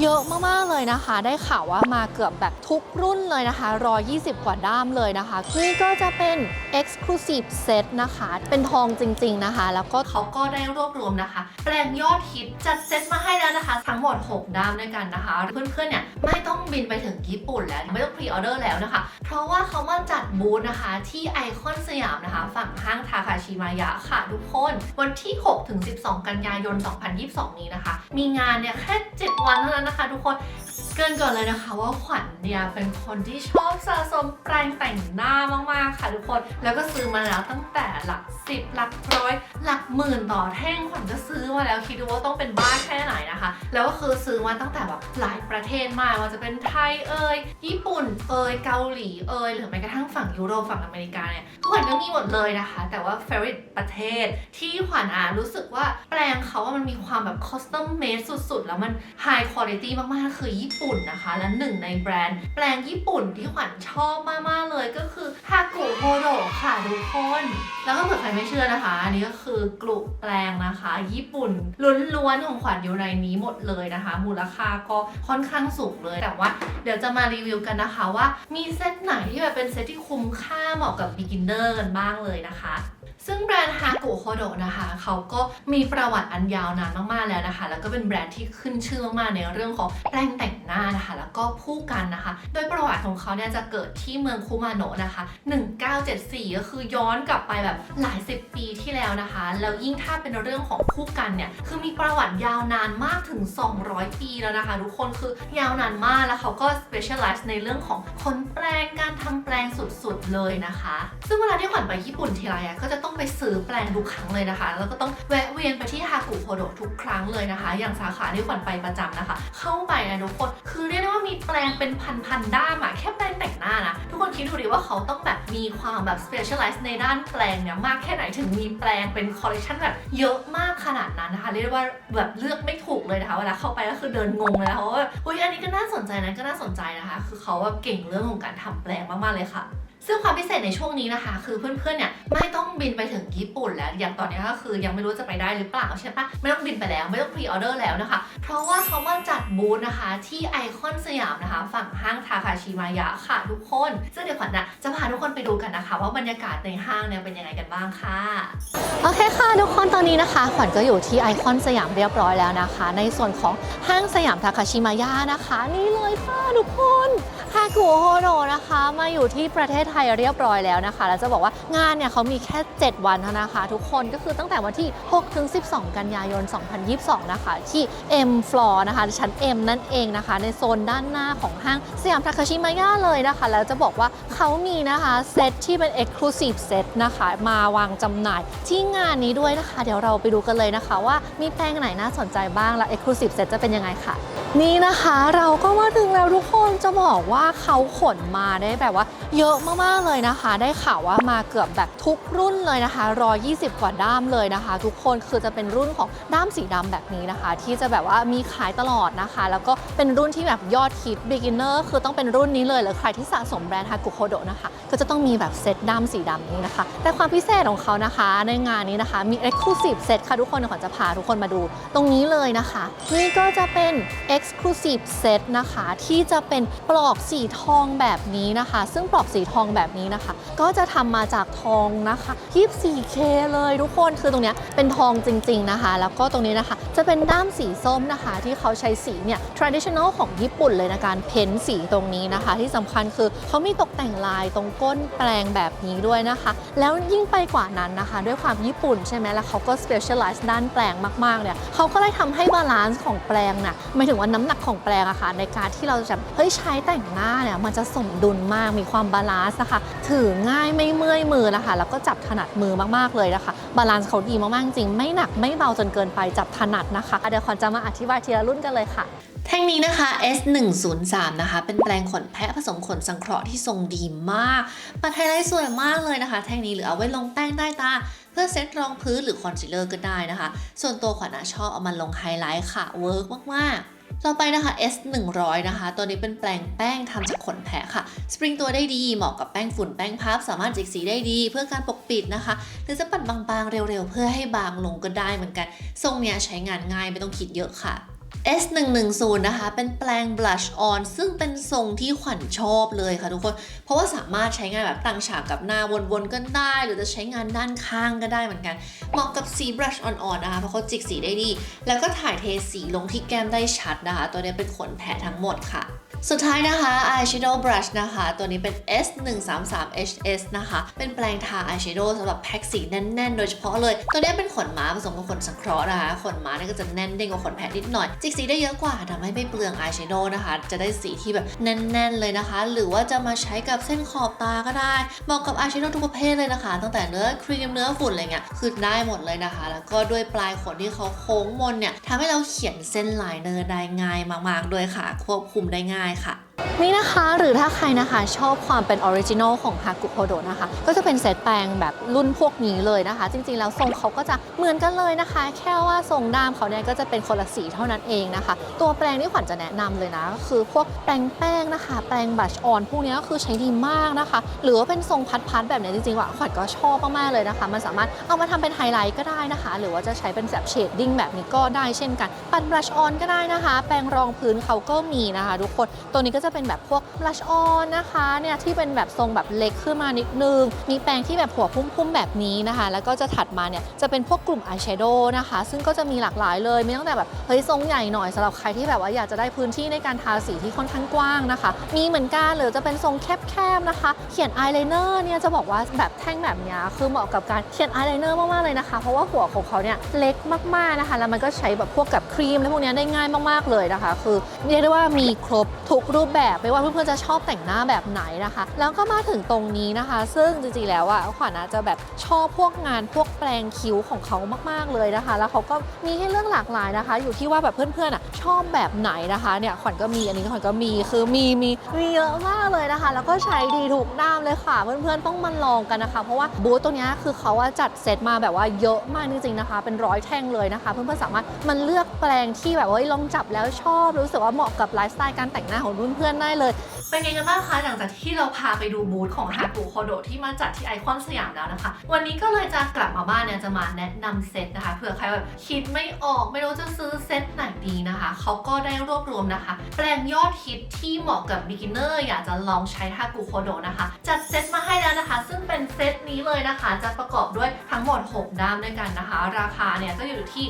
เยอะมาก ๆ เลยนะคะ ได้ข่าวว่ามาเกือบแบบทุกรุ่นเลยนะคะ 120 กว่าด้ามเลยนะคะ นี่ก็จะเป็น Exclusive Set นะคะ เป็นทองจริง ๆ นะคะ แล้วก็เขาก็ได้รวบรวมนะคะ แปลงยอดฮิตจัดเซตมาให้แล้วนะคะ ทั้งหมด 6 ด้ามด้วยกันนะคะ เพื่อน ๆ เนี่ย ไม่ต้องบินไปถึงญี่ปุ่นแล้ว ไม่ต้องพรีออเดอร์แล้วนะคะ เพราะว่าเขามาจัดบูธนะคะ ที่ไอคอนสยามนะคะ ฝั่งห้างทาคาชิมายะค่ะทุกคน วันที่6ถึง12 กันยายน 2022 นี้นะคะ มีงานเนี่ยแค่ 7 วันเท่านั้นนะคะ ทุกคนเกินก่อนเลยนะคะว่าขวัญเนี่ยเป็นคนที่ชอบสะสมแปรงแต่งหน้ามากๆค่ะทุกคน แล้วก็ซื้อมาแล้วตั้งแต่หลักสิบหลักร้อย หลักหมื่นต่อแท่งขวัญก็ซื้อมาแล้วคิดดูว่าต้องเป็นบ้าแค่ไหนนะคะ แล้วก็คือซื้อมาตั้งแต่แบบหลายประเทศมากว่าจะเป็นไทยเอ่ยญี่ปุ่นเอ่ยเกาหลีเอ่ยหรือแม้กระทั่งฝั่งยุโรปฝั่งอเมริกาเนี่ยขวัญก็มีหมดเลยนะคะ แต่ว่า favorite ประเทศที่ขวัญอะรู้สึกว่าแปลงเขาว่ามันมีความแบบ custom made สุดๆ แล้วมัน high quality มากๆคือญี่ปุ่นนะคะ และหนึ่งในแบรนด์แปลงญี่ปุ่นที่ขวัญชอบมาก ๆ เลยก็คือฮากุโฮโดค่ะทุกคน แล้วก็เผื่อใครไม่เชื่อนะคะ อันนี้ก็คือกลุ่แปลงนะคะ ญี่ปุ่นล้วนๆของขวัญอยู่ในนี้หมดเลยนะคะ มูลค่าก็ค่อนข้างสูงเลยแต่ว่า เดี๋ยวจะมารีวิวกันนะคะว่ามีเซตไหนที่แบบเป็นเซตที่คุ้มค่าเหมาะกับ beginner กันบ้างเลยนะคะ ซึ่งแบรนด์ฮากุโฮโดนะคะเขาก็มีประวัติอันยาวนานมากๆแล้วนะคะ แล้วก็เป็นแบรนด์ที่ขึ้นชื่อมากๆในเรื่องของแปรงแต่งหน้านะคะ แล้วก็ผู้กันนะคะ โดยประวัติของเขาเนี่ยจะเกิดที่เมืองคุมาโนะนะคะ 1974 ก็คือย้อนกลับไปแบบหลายสิบปีที่แล้วนะคะ แล้วยิ่งถ้าเป็นเรื่องของผู้กันเนี่ยคือมีประวัติยาวนานมากถึง 200 ปีแล้วนะคะ ทุกคนคือยาวนานมากแล้วเขาก็ specialize ในเรื่องของคนแปลงการทำแปลงสุดๆเลยนะคะ ซึ่งเวลาที่ขวัญไปญี่ปุ่นทีไรก็จะต้องไปซื้อแปลงทุกครั้งเลยนะคะ แล้วก็ต้องแวะเวียนไปที่ฮากุโฮโดทุกครั้งเลยนะคะ อย่างสาขาที่ขวัญไปประจำนะคะ เข้าไปนะทุกคน คือเรียกได้ว่ามีแปลงเป็นพันๆด้ามอะแค่แปลงแต่งหน้านะ ทุกคนคิดดูดิว่าเขาต้องแบบมีความแบบ specialize ในด้านแปลงเนี่ยมากแค่ไหนถึงมีแปลงเป็นคอลเลคชันแบบเยอะมากขนาดนั้นนะคะ เรียกได้ว่าแบบเลือกไม่ถูกเลยนะคะเวลาเข้าไปก็คือเดินงงเลยนะคะเพราะว่าอุ้ยอันนี้ก็น่าสนใจนะก็น่าสนใจนะคะ คือเขาแบบเก่งเรื่องของการทำแปลงมากๆเลยค่ะ ซึ่งความพิเศษในช่วงนี้นะคะ คือเพื่อนๆเนี่ยไม่ต้องบินไปถึงญี่ปุ่นแล้ว อย่างตอนนี้ก็คือยังไม่รู้จะไปได้หรือเปล่าใช่ปะไม่ต้องบินไปแล้วไม่ต้องพรีออเดอร์แล้วนะคะ เพราะว่าเขามาจัดบูธนะคะ ที่ไอคอนสยามนะคะ ฝั่งห้างทาคาชิมายะค่ะทุกคน ซึ่งเดี๋ยวขวัญนะจะพาทุกคนไปดูกันนะคะ ว่าบรรยากาศในห้างเนี่ยเป็นยังไงกันบ้างค่ะโอเคค่ะทุกคนตอนนี้นะคะ ขวัญก็อยู่ที่ไอคอนสยามเรียบร้อยแล้วนะคะ ในส่วนของห้างสยามทาคาชิมายะนะคะ นี่เลยค่ะทุกคน ฮากุโฮโดนะคะมาอยู่ที่ประเทศไทยเรียบร้อยแล้วนะคะ แล้วจะบอกว่างานเนี่ยเขามีแค่ 7 วันเท่านั้นนะคะ ทุกคนก็คือตั้งแต่วันที่ 6 ถึง 12 กันยายน 2022 นะคะ ที่ M Floor นะคะชั้น M นั่นเองนะคะ ในโซนด้านหน้าของห้างสยามทาคาชิมายะเลยนะคะ แล้วจะบอกว่าเขามีนะคะเซตที่เป็น Exclusive Set นะคะ มาวางจำหน่าย ที่งานนี้ด้วยนะคะ เดี๋ยวเราไปดูกันเลยนะคะ ว่ามีแปลงไหนน่าสนใจบ้างและ Exclusive Set จะเป็นยังไงค่ะ นี่นะคะเราก็มาถึงแล้วทุกคนจะบอกว่าาเขาขนมาได้แบบว่า เยอะมากๆเลยนะคะ ได้ข่าวว่ามาเกือบแบบทุกรุ่นเลยนะคะ120 กว่าด้ามเลยนะคะ ทุกคนคือจะเป็นรุ่นของด้ามสีดำแบบนี้นะคะ ที่จะแบบว่ามีขายตลอดนะคะ แล้วก็เป็นรุ่นที่แบบยอดฮิต beginner คือต้องเป็นรุ่นนี้เลยหรือใครที่สะสมแบรนด์ฮากุโคโดนะคะ ก็จะต้องมีแบบเซตด้ามสีดำนี้นะคะ แต่ความพิเศษของเขานะคะ ในงานนี้นะคะ มี exclusive set ค่ะทุกคนขวัญจะพาทุกคนมาดู ตรงนี้เลยนะคะ นี่ก็จะเป็น exclusive set นะคะ ที่จะเป็นปลอกสีทองแบบนี้นะคะ ซึ่งปลอกสีทองแบบนี้นะคะ ก็จะทำมาจากทองนะคะ 24K เลยทุกคนคือตรงเนี้ยเป็นทองจริง ๆนะคะ แล้วก็ตรงนี้นะคะ จะเป็นด้ามสีส้มนะคะ ที่เขาใช้สีเนี่ย traditional ของญี่ปุ่นเลยนะการเพ้นสีตรงนี้นะคะ ที่สำคัญคือเขามีตกแต่งลายตรงก้นแปลงแบบนี้ด้วยนะคะ แล้วยิ่งไปกว่านั้นนะคะ ด้วยความญี่ปุ่นใช่ไหมแล้วเขาก็ specialize ด้านแปลงมากๆเนี่ยเขาก็เลยทำให้บาลานซ์ของแปลงน่ะหมายถึงว่าน้ำหนักของแปลงอะค่ะในการที่เราจะเฮ้ยใช้แต่งหน้าเนี่ยมันจะสมดุลมากมีความบาลานซ์นะคะ ถือง่ายไม่เมื่อยมือนะคะ แล้วก็จับถนัดมือมากๆเลยนะคะ บาลานซ์เขาดีมากๆจริง ไม่หนักไม่เบาจนเกินไปจับถนัดนะคะเดี๋ยวขอจะมาอธิบายทีละรุ่นกันเลยค่ะแท่งนี้นะคะ S103 นะคะ เป็นแปลงขนแพะผสมขนสังเคราะห์ที่ทรงดีมาก ปัดไฮไลท์สวยมากเลยนะคะ แท่งนี้หรือเอาไว้ลงแป้งใต้ตา เพื่อเซตรองพื้นหรือคอนซีลเลอร์ก็ได้นะคะ ส่วนตัวขวัญชอบเอามาลงไฮไลท์ค่ะ เวิร์กมากๆ ต่อไปนะคะ S 100นะคะ ตัวนี้เป็นแปลงแป้งทำจากขนแพะค่ะ สปริงตัวได้ดีเหมาะกับแป้งฝุ่นแป้งพับ สามารถจิกสีได้ดี เพื่อการปกปิดนะคะ หรือจะปัดบางๆเร็วๆ เพื่อให้บางลงก็ได้เหมือนกัน ทรงเนี้ยใช้งานง่ายไม่ต้องคิดเยอะค่ะ S110 นะคะ เป็นแปลง blush on ซึ่งเป็นทรงที่ขวัญชอบเลยค่ะทุกคน เพราะว่าสามารถใช้งานแบบตั้งฉากกับหน้าวนๆก็ได้ หรือจะใช้งานด้านข้างก็ได้เหมือนกัน เหมาะกับสี brush on on นะคะ เพราะเขาจิกสีได้ดี แล้วก็ถ่ายเทสีลงที่แก้มได้ชัดนะคะ ตัวนี้เป็นขนแผะทั้งหมดค่ะสุดท้ายนะคะ eyeshadow brush นะคะ ตัวนี้เป็น S133HS นะคะ เป็นแปรงทา eyeshadow สำหรับแพ็กสีแน่น ๆ โดยเฉพาะเลย ตัวนี้เป็นขนม้าผสมกับขนสังเคราะห์นะคะ ขนม้าเนี่ยก็จะแน่นเด้งกว่าขนแพะนิดหน่อยจิกสีได้เยอะกว่าทำให้ไม่เปลืองอายแชโดว์นะคะ จะได้สีที่แบบแน่น ๆ เลยนะคะ หรือว่าจะมาใช้กับเส้นขอบตาก็ได้เหมาะกับอายแชโดว์ทุกประเภทเลยนะคะ ตั้งแต่เนื้อครีมเนื้อฝุ่นอะไรเงี้ยคือได้หมดเลยนะคะ แล้วก็ด้วยปลายขนที่เขาโค้งมนเนี่ยทำให้เราเขียนเส้นลายเนอร์ได้ง่ายมากๆด้วยค่ะ ควบคุมได้ง่ายค่ะ นี่นะคะหรือถ้าใครนะคะชอบความเป็นออริจินอลของฮากุโ o โดนะคะ ก็จะเป็นเซตแปรงแบบรุ่นพวกนี้เลยนะคะ จริงๆ แล้วทรงเขาก็จะเหมือนกันเลยนะคะ แค่ว่าทรงด้ามเขาเนี่ยก็จะเป็นคนละสีเท่านั้นเองนะคะ ตัวแปรงที่ขวัญจะแนะนำเลยนะ ก็คือพวกแปรงแป้งนะคะ แปรงบัชออนพวกนี้ก็คือใช้ดีมากนะคะ หรือว่าเป็นทรงพัดๆแบบนี้จริงๆว่าขวัญก็ชอบมากๆเลยนะคะ มันสามารถเอามาทำเป็นไฮไลท์ก็ได้นะคะ หรือว่าจะใช้เป็นแบบเชดดิ้งแบบนี้ก็ได้เช่นกันปัดบลัชออนก็ได้นะคะ แปรงรองพื้นเขาก็มีนะคะ ทุกคนตัวนี้ก็จะเป็นแบบพวกลัชออนนะคะเนี่ยที่เป็นแบบทรงแบบเล็กขึ้นมานิดนึง มีแปรงที่แบบหัวพุ่มๆแบบนี้นะคะ แล้วก็จะถัดมาเนี่ยจะเป็นพวกกลุ่มอายแชโดว์นะคะ ซึ่งก็จะมีหลากหลายเลยมีตั้งแต่แบบเฮ้ยทรงใหญ่หน่อยสำหรับใครที่แบบว่าอยากจะได้พื้นที่ในการทาสีที่ค่อนข้างกว้างนะคะ มีเหมือนกันหรือจะเป็นทรงแคบๆนะคะ เขียนอายไลเนอร์เนี่ยจะบอกว่าแบบแท่งแบบนี้คือเหมาะกับการเขียนอายไลเนอร์มากๆเลยนะคะ เพราะว่าหัวของเขาเนี่ยเล็กมากๆนะคะ แล้วมันก็ใช้แบบพวกกับครีมและพวกนี้ได้ง่ายมากๆเลยนะคะ คือเรียกได้ว่ามีครบทุกรูปแบบไม่ว่าเพื่อนๆจะชอบแต่งหน้าแบบไหนนะคะ แล้วก็มาถึงตรงนี้นะคะ ซึ่งจริงๆแล้วอะขวัญอาจจะแบบชอบพวกงานพวกแปลงคิ้วของเขามากๆเลยนะคะ แล้วเขาก็มีให้เลือกหลากหลายนะคะ อยู่ที่ว่าแบบเพื่อนๆอะชอบแบบไหนนะคะเนี่ยขวัญก็มีอันนี้ขวัญก็มีคือมีมีมีเยอะมากเลยนะคะ แล้วก็ใช้ดีทุกด้ามเลยค่ะ เพื่อนๆต้องมาลองกันนะคะ เพราะว่าบูธตัวเนี้ยคือเขาว่าจัดเซตมาแบบว่าเยอะมากจริงๆนะคะ เป็นร้อยแท่งเลยนะคะ เพื่อนๆสามารถมันเลือกแปลงที่แบบว่าลองจับแล้วชอบรู้สึกว่าเหมาะกับไลฟ์สไตล์การแต่งหน้าของเพื่อนพื่อนได้เลย เป็นไงกันบ้างคะหลังจากที่เราพาไปดูบูธของฮากุโคโดที่มาจัดที่ไอคอนสยามแล้วนะคะ วันนี้ก็เลยจะกลับมาบ้านเนี่ยจะมาแนะนำเซตนะคะเผื่อใครแบบคิดไม่ออกไม่รู้จะซื้อเซตไหนดีนะคะ เขาก็ได้รวบรวมนะคะ แปลงยอดฮิตที่เหมาะกับ beginner อยากจะลองใช้ฮากุโคโดนะคะ จัดเซตมาให้แล้วนะคะ ซึ่งเป็นเซตนี้เลยนะคะ จะประกอบด้วยทั้งหมด 6 ด้ามด้วยกันนะคะ ราคาเนี่ยก็อยู่ที่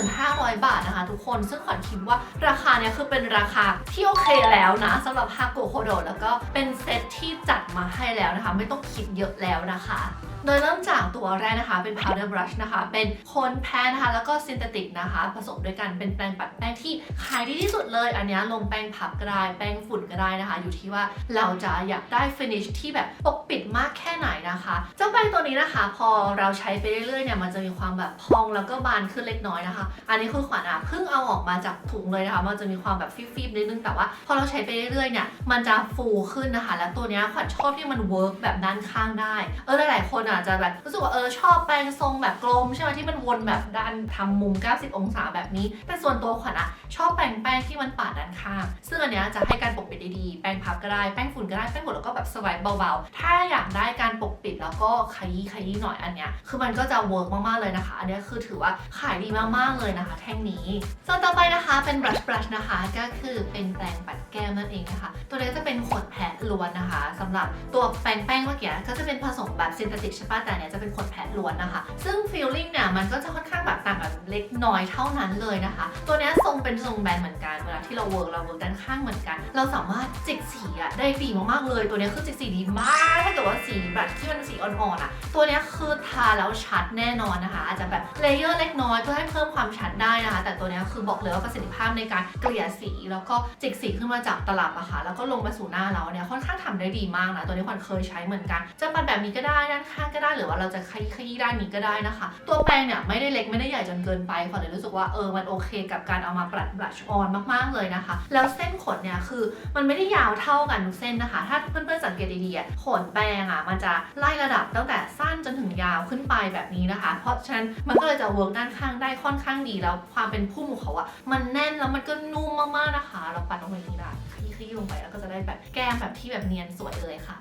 1500 บาทนะคะ ทุกคนซึ่งขวัญคิดว่าราคาเนี่ยคือเป็นราคาที่โอเคแล้วนะสำหรับฮากุโคโคดแล้วก็เป็นเซตที่จัดมาให้แล้วนะคะ ไม่ต้องคิดเยอะแล้วนะคะ โดยเริ่มจากตัวแรกนะคะ เป็น powder brush นะคะ เป็นโคนแพ้นะคะ แล้วก็ synthetic นะคะ ผสมด้วยกันเป็นแปรงปัดแป้งที่ขายดีที่สุดเลย อันนี้ลงแป้งพับก็ได้ แป้งฝุ่นก็ได้นะคะ อยู่ที่ว่าเราจะอยากได้ finish ที่แบบปกปิดมากแค่ไหนนะคะ เจ้าแป้งตัวนี้นะคะ พอเราใช้ไปเรื่อยๆเนี่ยมันจะมีความแบบพองแล้วก็บานขึ้นเล็กน้อยนะคะ อันนี้คือขวัญอะเพิ่งเอาออกมาจากถุงเลยนะคะ มันจะมีความแบบฟีบๆนิดนึงแต่ว่า พอเราใช้ไปเรื่อยๆเนี่ยมันจะฟูขึ้นนะคะ แล้วตัวนี้ขวัญชอบที่มันเวิร์กแบบด้านข้างได้ เออหลายๆคนอาจจะแบบรู้สึกว่าเออชอบแปรงทรงแบบกลมใช่ไหมที่มันวนแบบด้านทำมุม 90 องศาแบบนี้ แต่ส่วนตัวขวัญอะชอบแปรงแป้งที่มันปาดด้านข้าง ซึ่งอันเนี้ยจะให้การปกปิดได้ดีแป้งพับก็ได้แป้งฝุ่นก็ได้แป้งฝุ่นแล้วก็แบบสวายเบาๆ ถ้าอยากได้การปกปิดแล้วก็ขยี้ขยี้หน่อยอันเนี้ยคือมันก็จะเวิร์กมากๆเลยนะคะ อันเนี้ยคือถือว่าขายดีมากๆเลยนะคะ แท่งนี้ส่วนต่อไปนะคะเป็น brush brush นะคะก็คือเป็นแปรงปัดแก้มนั่นเองนะคะ ตัวนี้จะเป็นขนแพะล้วนนะคะสำหรับตัวแปรงแป้งเมื่อกี้ก็จะเป็นผสมแบบซินเทติกช่ปะแต่เนี่ยจะเป็นขนแพะล้วนนะคะ ซึ่งฟีลลิ่งเนี่ยมันก็จะค่อนข้างแบบต่างกันเล็กน้อยเท่านั้นเลยนะคะ ตัวเนี้ยทรงเป็นทรงแบนเหมือนกันเวลาที่เราเวิร์กเราเวิร์กด้านข้างเหมือนกัน เราสามารถจิกสีอะได้ดีมากๆเลย ตัวเนี้ยคือจิกสีดีมากถ้าเกิดว่าสีแบบที่มันสีอ่อนๆอะตัวเนี้ยคือทาแล้วชัดแน่นอนนะคะ อาจจะแบบเลเยอร์เล็กน้อยเพื่อให้เพิ่มความชัด แต่ตัวนี้คือบอกเลยว่าประสิทธิภาพในการเกลี่ยสี แล้วก็จิกสีขึ้นมาจากตลับอะค่ะแล้วก็ลงมาสู่หน้าเราเนี่ยค่อนข้างทำได้ดีมากนะตัวนี้ขวัญเคยใช้เหมือนกัน จะปัดแบบนี้ก็ได้ด้านข้างก็ได้หรือว่าเราจะขยี้ขยี้ด้านนี้ก็ได้นะคะ ตัวแปรงเนี่ยไม่ได้เล็กไม่ได้ใหญ่จนเกินไปขวัญเลยรู้สึกว่าเออมันโอเค กับการเอามาปรัดบลัชออนมากๆเลยนะคะ แล้วเส้นขนเนี่ยคือมันไม่ได้ยาวเท่ากันทุกเส้นนะคะ ถ้าเพื่อนๆสังเกตดีๆขนแปรงอะมันจะไล่ระดับตั้งแต่สั้นจนถึงยาวขึ้นไปแบบนี้นะคะ เพราะฉะนั้นมันก็เลยจะเวิร์กด้านข้างได้ค่อนข้างดีแล้วความเป็นพุ่มของเขาอะมันแน่นแล้วมันก็นุ่มมากๆนะคะ เราปัดลงไปอย่างนี้ได้ขยี้ขยี้ลงไปแล้วก็จะได้แบบแก้มแบบที่แบบเนียนสวยเลยค่ะ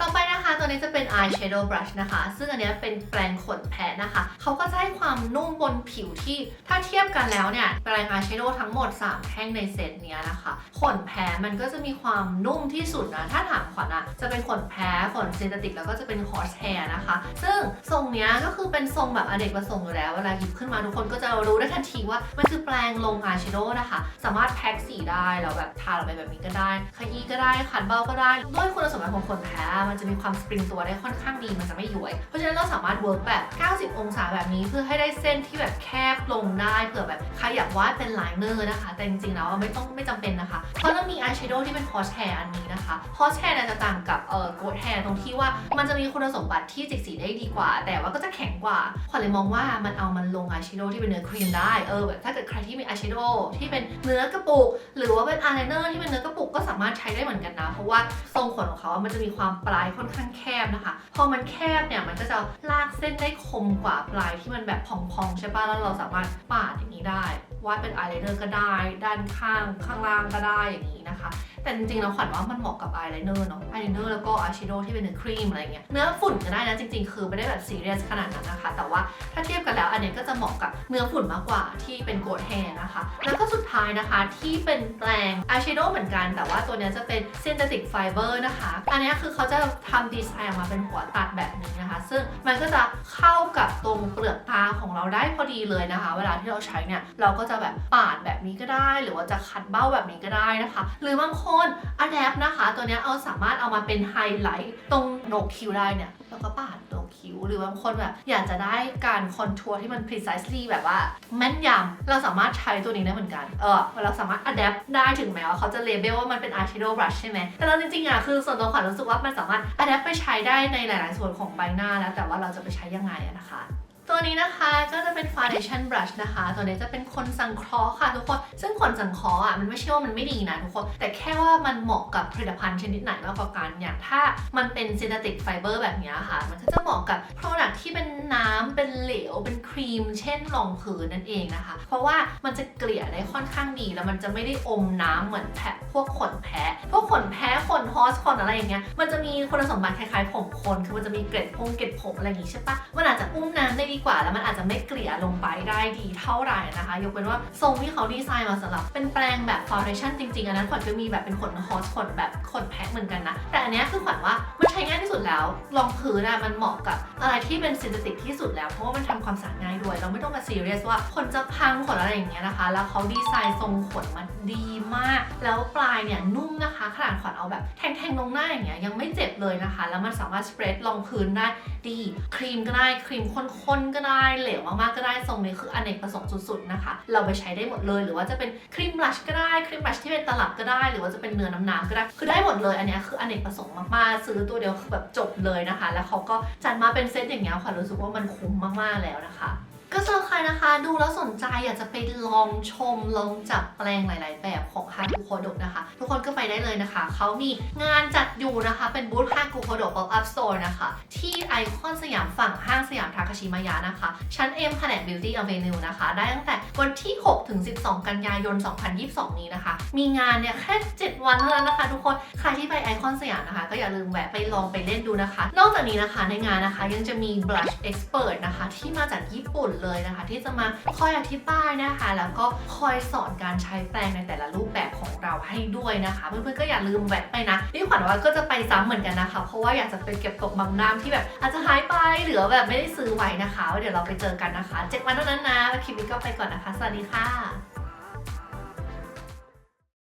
ต่อไปนะคะตัวนี้จะเป็น eye shadow brush นะคะ ซึ่งอันนี้เป็นแปรงขนแพะนะคะ เขาก็จะให้ความนุ่มบนผิวที่ถ้าเทียบกันแล้วเนี่ย แปรง eye shadow ทั้งหมด 3แท่งในเซตเนี้ยนะคะ ขนแพะมันก็จะมีความนุ่มที่สุดนะ ถ้าถามขวัญอะจะเป็นขนแพะขนซินเทติกแล้วก็จะเป็น horse hair นะคะ ซึ่งทรงเนี้ยก็คือเป็นทรงแบบอเนกประสงค์อยู่แล้ว เวลาหยิบขึ้นมาทุกคนก็จะรู้ได้ทันทีว่ามันคือแปรงลง eye shadow นะคะ สามารถแพ็คสีได้แล้วแบบทาลงไปแบบนี้ก็ได้ ขยี้ก็ได้ขัดเบาก็ได้ ด้วยคุณสมบัติของขนแพ้มันจะมีความสปริงตัวได้ค่อนข้างดีมันจะไม่ย้วย เพราะฉะนั้นเราสามารถเวิร์กแบบ 90 องศาแบบนี้เพื่อให้ได้เส้นที่แบบแคบลงได้เผื่อแบบใครอยากวาดเป็นไลเนอร์นะคะ แต่จริงๆแล้วไม่ต้องไม่จำเป็นนะคะ เพราะเรามีอายแชโดว์ที่เป็น horse hair อันนี้นะคะ horse hair เนี่ยจะต่างกับเอ่อ goat hair ตรงที่ว่ามันจะมีคุณสมบัติที่จิกสีได้ดีกว่า แต่ว่าก็จะแข็งกว่าขวัญเลยมองว่ามันเอามันลงอายแชโดว์ที่เป็นเนื้อครีมได้เออแบบถ้าเกิดใครที่มีอายแชโดว์ที่เป็นเนื้อกระปุกหรือว่าเป็นอายไลเนอร์ที่เป็นเนื้อกระปุกก็สามารถใช้ได้เหมือนกันนะ เพราะว่าทรงขนของเขามันจะมีความปลายค่อนข้างแคบนะคะ พอมันแคบเนี่ยมันก็จะลากเส้นได้คมกว่าปลายที่มันแบบพองๆใช่ปะแล้วเราสามารถปาดอย่างนี้ ได้วาดเป็นอายไลเนอร์ก็ได้ ด้านข้างข้างล่างก็ได้อย่างนี้นะคะ แต่จริงๆแล้วขวัญว่ามันเหมาะกับอายไลเนอร์เนาะอายไลเนอร์แล้วก็อายแชโดว์ที่เป็นเนื้อครีมอะไรเงี้ยเนื้อฝุ่นก็ได้นะจริงๆ คือไม่ได้แบบซีเรียสขนาดนั้นนะคะ แต่ว่าถ้าเทียบกันแล้วอันนี้ก็จะเหมาะกับเนื้อฝุ่นมากกว่าที่เป็นโกดแฮร์นะคะ แล้วก็สุดท้ายนะคะที่เป็นแปรงอายแชโดว์เหมือนกันแต่ว่าตัวนี้จะเป็น synthetic fiber นะคะอันนี้คือเขาจะทำดีไซน์ออกมาเป็นหัวตัดแบบนี้นะคะ ซึ่งมันก็จะเข้ากับตรงเปลือกตาของเราได้พอดีเลยนะคะ เวลาที่เราใช้เนี่ยเราก็จะแบบปาดแบบนี้ก็ได้ หรือว่าจะคัดเบ้าแบบนี้ก็ได้นะคะ หรือบางคนอะแดปนะคะ ตัวเนี้ยเอาสามารถเอามาเป็นไฮไลท์ตรงโหนกคิ้วได้เนี่ยแล้วก็ปาดโหนกคิ้ว หรือบางคนแบบอยากจะได้การคอนทัวร์ที่มัน precisely แบบว่าแม่นยำเราสามารถใช้ตัวนี้ได้เหมือนกัน เออเราสามารถ adapt ได้ถึงแม้ว่าเขาจะเลเบลว่ามันเป็น eyeshadow brush ใช่ไหมแต่เราจริงๆอะคือส่วนตัวขวัญรู้สึกว่ามันสามารถ adapt ไปใช้ได้ในหลาย ๆ ส่วนของใบหน้าแล้วแต่ว่าเราจะไปใช้ยังไงอะนะคะ ตัวนี้นะคะก็จะเป็น foundation brush นะคะ ตัวนี้จะเป็นคนสังเคราะห์ค่ะทุกคน ซึ่งขนสังเคราะห์อะมันไม่ใช่ว่ามันไม่ดีนะทุกคน แต่แค่ว่ามันเหมาะกับผลิตภัณฑ์ชนิดไหนมากกว่ากันอย่างถ้ามันเป็น synthetic fiber แบบนี้ค่ะ มันก็จะเหมาะกับ product ที่เป็นน้ำเป็นเหลว เป็นครีม เช่นรองพื้นนั่นเองนะคะ เพราะว่ามันจะเกลี่ยได้ค่อนข้างดี แล้วมันจะไม่ได้อมน้ำเหมือนแพะพวกขนแพะพวกขนแพะขนฮอสขนอะไรอย่างเงี้ยมันจะมีคุณสมบัติคล้ายๆผมคนคือมันจะมีเกล็ดพงเกล็ดผมอะไรอย่างงี้ใช่ปะมันอาจจะอุ้มน้ำได้ดีกว่า แล้วมันอาจจะไม่เกลี่ยลงไปได้ดีเท่าไหร่นะคะ ยกเว้นว่าทรงที่เขาดีไซน์มาสำหรับ เป็นแปรงแบบฟาวเดชั่นจริงๆ อันนั้นขวัญก็มีแบบเป็นขนฮอสขนแบบขนแพะเหมือนกันนะ แต่อันนี้คือขวัญว่ามันใช้ง่ายที่สุดแล้วรองพื้นอะมันเหมาะกับอะไรที่เป็นซินเทติกที่สุดแล้ว เพราะว่ามันทำความสะอาดง่ายด้วย เราไม่ต้องมาซีเรียสว่าขนจะพังขนอะไรอย่างเงี้ยนะคะ แล้วเขาดีไซน์ทรงขนมาดีมาก แล้วปลายเนี่ยนุ่มนะคะ ขนาดขวัญเอาแบบแทงๆลงหน้าอย่างเงี้ยยังไม่เจ็บเลยนะคะ แล้วมันสามารถสเปรดรองพื้นได้ดี ครีมก็ได้ครีมข้นๆก็ได้เหลวมากๆก็ได้ทรงนี้คืออเนกประสงค์สุดๆนะคะ เราไปใช้ได้หมดเลย หรือว่าจะเป็นครีมบลัชก็ได้ครีมบลัชที่เป็นตลับก็ได้ หรือว่าจะเป็นเนื้อน้ำๆก็ได้ คือได้หมดเลยอันนี้คืออเนกประสงค์มากๆซื้อตัวเดียวคือแบบจบเลยนะคะ แล้วเขาก็จัดมาเป็นเซตอย่างเงี้ยขวัญรู้สึกว่ามันคุ้มมากๆแล้วนะคะ ก็สำหรับใครนะคะ ดูแล้วสนใจอยากจะไปลองชมลองจับแปลงหลาย ๆ แบบของฮากุโคโดะนะคะ ทุกคนก็ไปได้เลยนะคะ เขามีงานจัดอยู่นะคะ เป็นบูธฮากุโคโดะ Pop Up Store นะคะ ที่ไอคอนสยามฝั่งห้างสยามทาคาชิมายะนะคะ ชั้น M แผนก Beauty Avenue นะคะ ได้ตั้งแต่วันที่ 6 ถึง 12 กันยายน 2022 นี้นะคะ มีงานเนี่ยแค่ 7 วันเท่านั้นนะคะ ทุกคนใครที่ไปไอคอนสยามนะคะ ก็อย่าลืมแวะไปลองไปเล่นดูนะคะ นอกจากนี้นะคะในงานนะคะยังจะมี blush expert นะคะที่มาจากญี่ปุ่นเลยนะคะ ที่จะมาคอยอธิบายนะคะ แล้วก็คอยสอนการใช้แปรงในแต่ละรูปแบบของเราให้ด้วยนะคะเพื่อนๆก็อย่าลืมแวะไปนะนี่ขวัญว่าก็จะไปซ้ำเหมือนกันนะคะ เพราะว่าอยากจะไปเก็บตกบางน้ำที่แบบ อาจจะหายไปหรือแบบไม่ได้ซื้อไว้นะคะเดี๋ยวเราไปเจอกันนะคะเจ็ดวันเท่านั้นนะแล้วคลิปนี้ก็ไปก่อนนะคะ สวัสดีค่ะ